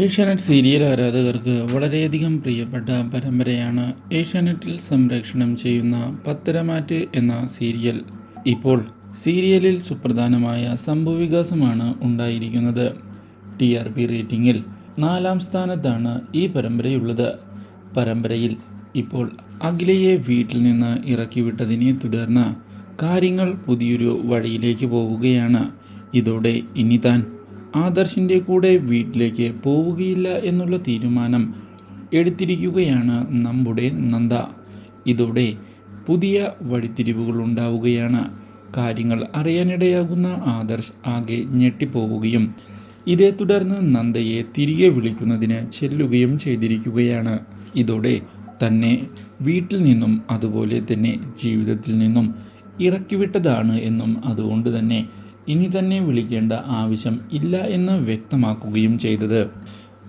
Asianet serial ആരാധകർക്ക് വളരെയധികം പ്രിയപ്പെട്ട പരമ്പരയാണ് ഏഷ്യാനെറ്റിൽ സംരക്ഷണം ചെയ്യുന്ന പത്തരമാറ്റ് എന്ന സീരിയൽ. ഇപ്പോൾ സീരിയലിൽ സുപ്രധാനമായ സംഭവവികാസമാണ് ഉണ്ടായിരിക്കുന്നത്. ടി ആർ പി റേറ്റിംഗിൽ നാലാം സ്ഥാനത്താണ് ഈ പരമ്പരയുള്ളത്. പരമ്പരയിൽ ഇപ്പോൾ അഖിലയെ വീട്ടിൽ നിന്ന് ഇറക്കിവിട്ടതിനെ തുടർന്ന് കാര്യങ്ങൾ പുതിയൊരു വഴിയിലേക്ക് പോവുകയാണ് ഇതോടെ ഇനി താൻ ആദർശിന്റെ കൂടെ വീട്ടിലേക്ക് പോവുകയില്ല എന്നുള്ള തീരുമാനം എടുത്തിരിക്കുകയാണ് നമ്മുടെ നന്ദ. ഇതോടെ പുതിയ വഴിത്തിരിവുകൾ ഉണ്ടാവുകയാണ്. കാര്യങ്ങൾ അറിയാനിടയാകുന്ന ആദർശ് ആകെ ഞെട്ടിപ്പോവുകയും ഇതേ തുടർന്ന് നന്ദയെ തിരികെ വിളിക്കുന്നതിന് ചെല്ലുകയും ചെയ്തിരിക്കുകയാണ്. ഇതോടെ തന്നെ വീട്ടിൽ നിന്നും അതുപോലെ തന്നെ ജീവിതത്തിൽ നിന്നും ഇറക്കിവിട്ടതാണ് എന്നും അതുകൊണ്ട് തന്നെ ഇനി തന്നെ വിളിക്കേണ്ട ആവശ്യം ഇല്ല എന്ന് വ്യക്തമാക്കുകയും ചെയ്തത്.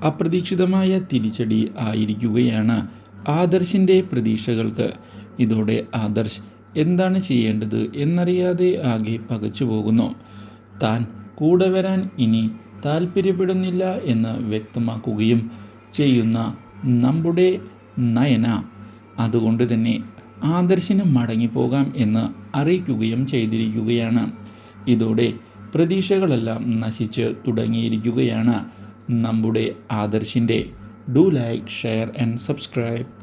അപ്രതീക്ഷിതമായ തിരിച്ചടി ആയിരിക്കുകയാണ് ആദർശിന്റെ പ്രതീക്ഷകൾക്ക്. ഇതോടെ ആദർശ് എന്താണ് ചെയ്യേണ്ടത് എന്നറിയാതെ ആകെ പകച്ചു പോകുന്നു. താൻ കൂടെ വരാൻ ഇനി താല്പര്യപ്പെടുന്നില്ല എന്ന് വ്യക്തമാക്കുകയും ചെയ്യുന്ന നമ്മുടെ നയന. അതുകൊണ്ട് തന്നെ ആദർശിന് മടങ്ങിപ്പോകാം എന്ന് അറിയിക്കുകയും ചെയ്തിരിക്കുകയാണ്. ഇതോടെ പ്രതീക്ഷകളെല്ലാം നശിച്ച് തുടങ്ങിയിരിക്കുകയാണ് നമ്മുടെ ആദർശിന്റെ. Do like share and subscribe